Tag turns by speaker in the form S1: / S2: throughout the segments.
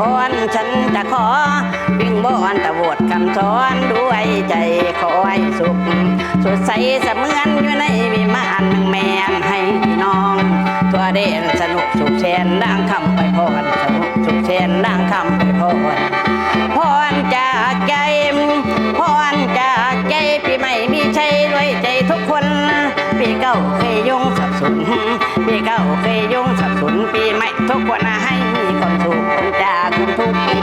S1: พรฉันจะขอ วิ่งบอนตะวดคำสอนด้วยใจขอให้สุข สดใสเสมือนอยู่ในวิมานแมนให้น้องทั่วเด่นสนุกสุขเชนดังคำไปพรสนุกสุขเชนดังคำไปพรพรจากใจพรจากใจปีใหม่มีชัยรวยใจทุกคนปีเก่าเคยยุ่งสับสนปีเก่าเคยยุ่งสับ สนปีใหม่ทุกวันให้มีความสุขคนจากคุณทุกปี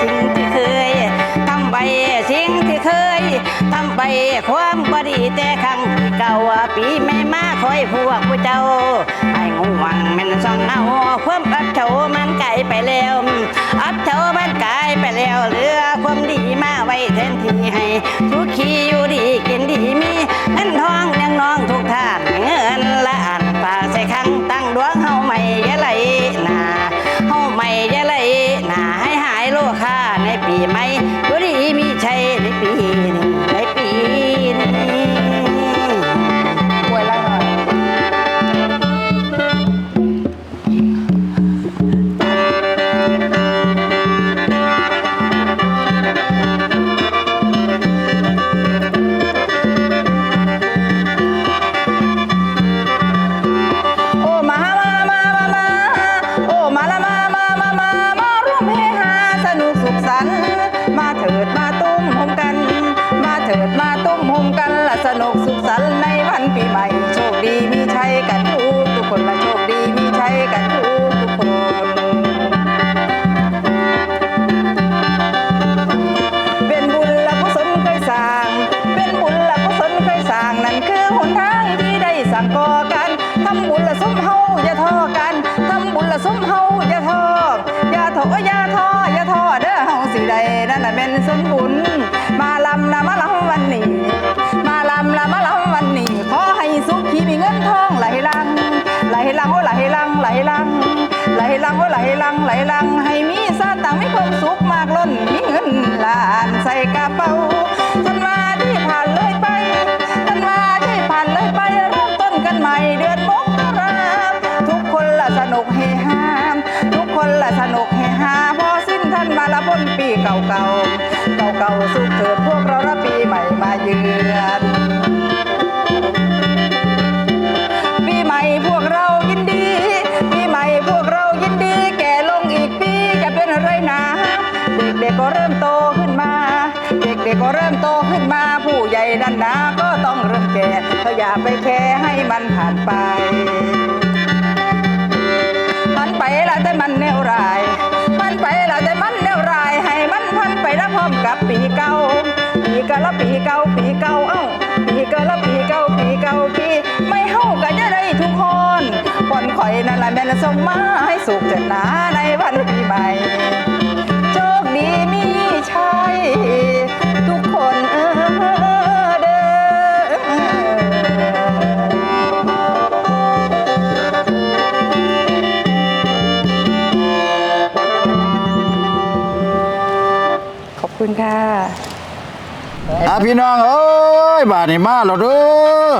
S1: สิ่งที่เคยทำไปสิ่งที่เคยทำไปความบดีแต่ครั้งที่เก่าปีไม่มาคอยพวกผู้เจ้าไอ้งวงมันซ่องเอาความอับเฉามันไกลไปแล้วอับเฉามันไกลไปแล้วเหลือความดีมาไว้แทนที่ให้ทุกขีอยู่ดี สร้า
S2: ง เป็นบุญละกุศลเคยสร้างนั่นคือหนทางที่ได้สั่งก่อกันทำบุญละสมเฮาอย่าท้อกันทำบุญละสมเฮาอย่าท้ออย่าท้ออย่าท้ออย่า เก่าเก่าเก่าเก่าสุขเถิดพวกเราละปีใหม่มาเยือนปีใหม่พวกเรายินดี ปีใหม่พวกเรายินดี แก่ลงอีกปีจะเป็นอะไรนะเด็กๆก็เริ่มโตขึ้นมา เด็กๆก็เริ่มโตขึ้นมา ผู้ใหญ่นั่นนะก็ต้องเริ่มแก่ก็อย่าไปแคร์ให้มันผ่านไป เก่าปีกะละปีเก่าปีเก่าเอ้าปีกะละปีเก่าปีเก่าปีไม่เฮากันจะได้ทุกคนปอนข่อยนั่นแหละแม่นส่งมาให้สุขเถิดหนาในวันปีใหม่ คุณค่ะ
S3: อะพี่น้องเอ้ยบาดนี้มาแล้วเด้อ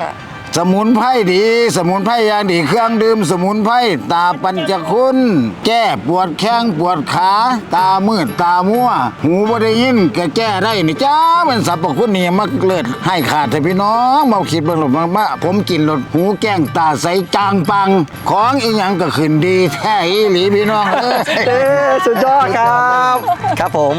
S2: ค่ะ
S3: สมุนไพรดี สมุนไพรอย่างดีเครื่องดื่มสมุนไพรตาปัญจคุณ แก้ปวดแข้งปวดขา ตามืดตามัว หูบ่ได้ยินก็แก้ได้นี่จ้ามันสรรพคุณนี่มาเลิศให้ขาดแต่พี่น้องมาคิดเบิ่งหลดมาผมกินหลดหูแก้งตาใสจางปัง ของอีหยังก็ขึ้นดีแท้อีหลีพี่น้องเอ้ย
S4: เอ้สุดยอดครับ ครับผม